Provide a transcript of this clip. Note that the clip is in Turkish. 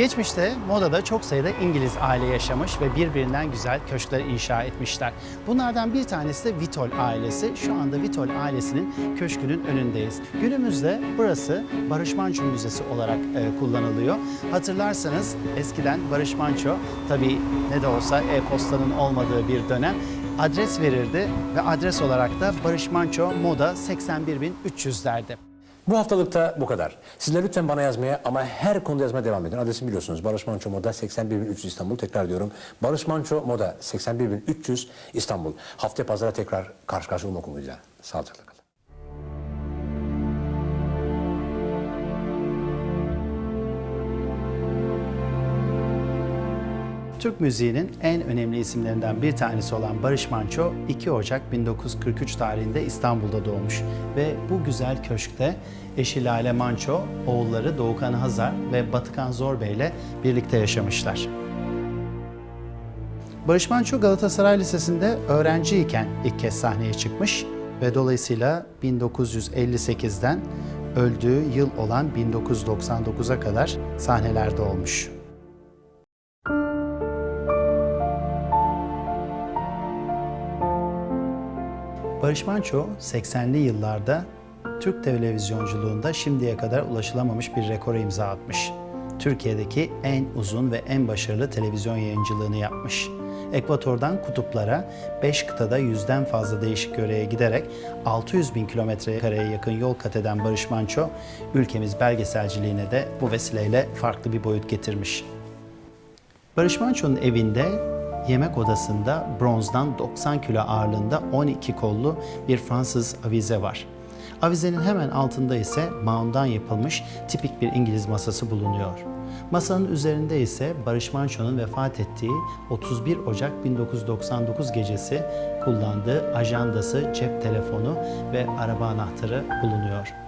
Geçmişte modada çok sayıda İngiliz aile yaşamış ve birbirinden güzel köşkler inşa etmişler. Bunlardan bir tanesi de Vitol ailesi. Şu anda Vitol ailesinin köşkünün önündeyiz. Günümüzde burası Barış Manço Müzesi olarak e, kullanılıyor. Hatırlarsanız eskiden Barış Manço tabii ne de olsa e-postanın olmadığı bir dönem adres verirdi ve adres olarak da Barış Manço Moda 81300 derdi. Bu haftalıkta bu kadar. Sizler lütfen bana yazmaya ama her konuda yazmaya devam edin. Adresimi biliyorsunuz. Barış Manço Moda 81300 İstanbul. Tekrar diyorum. Barış Manço Moda 81300 İstanbul. Haftaya pazara tekrar karşı karşıya olmak umuduyla. Sağlıcakla kalın. Türk müziğinin en önemli isimlerinden bir tanesi olan Barış Manço 2 Ocak 1943 tarihinde İstanbul'da doğmuş ve bu güzel köşkte eşi Lale Manço, oğulları Doğukan Hazar ve Batıkan Zorbey ile birlikte yaşamışlar. Barış Manço Galatasaray Lisesi'nde öğrenciyken ilk kez sahneye çıkmış ve dolayısıyla 1958'den öldüğü yıl olan 1999'a kadar sahnelerde olmuş. Barış Manço 80'li yıllarda Türk televizyonculuğunda şimdiye kadar ulaşılamamış bir rekora imza atmış. Türkiye'deki en uzun ve en başarılı televizyon yayıncılığını yapmış. Ekvatordan kutuplara 5 kıtada yüzden fazla değişik yöreye giderek 600 bin kilometre kareye yakın yol kat eden Barış Manço, ülkemiz belgeselciliğine de bu vesileyle farklı bir boyut getirmiş. Barış Manço'nun evinde yemek odasında bronzdan 90 kilo ağırlığında 12 kollu bir Fransız avize var. Avizenin hemen altında ise maundan yapılmış tipik bir İngiliz masası bulunuyor. Masanın üzerinde ise Barış Manço'nun vefat ettiği 31 Ocak 1999 gecesi kullandığı ajandası, cep telefonu ve araba anahtarı bulunuyor.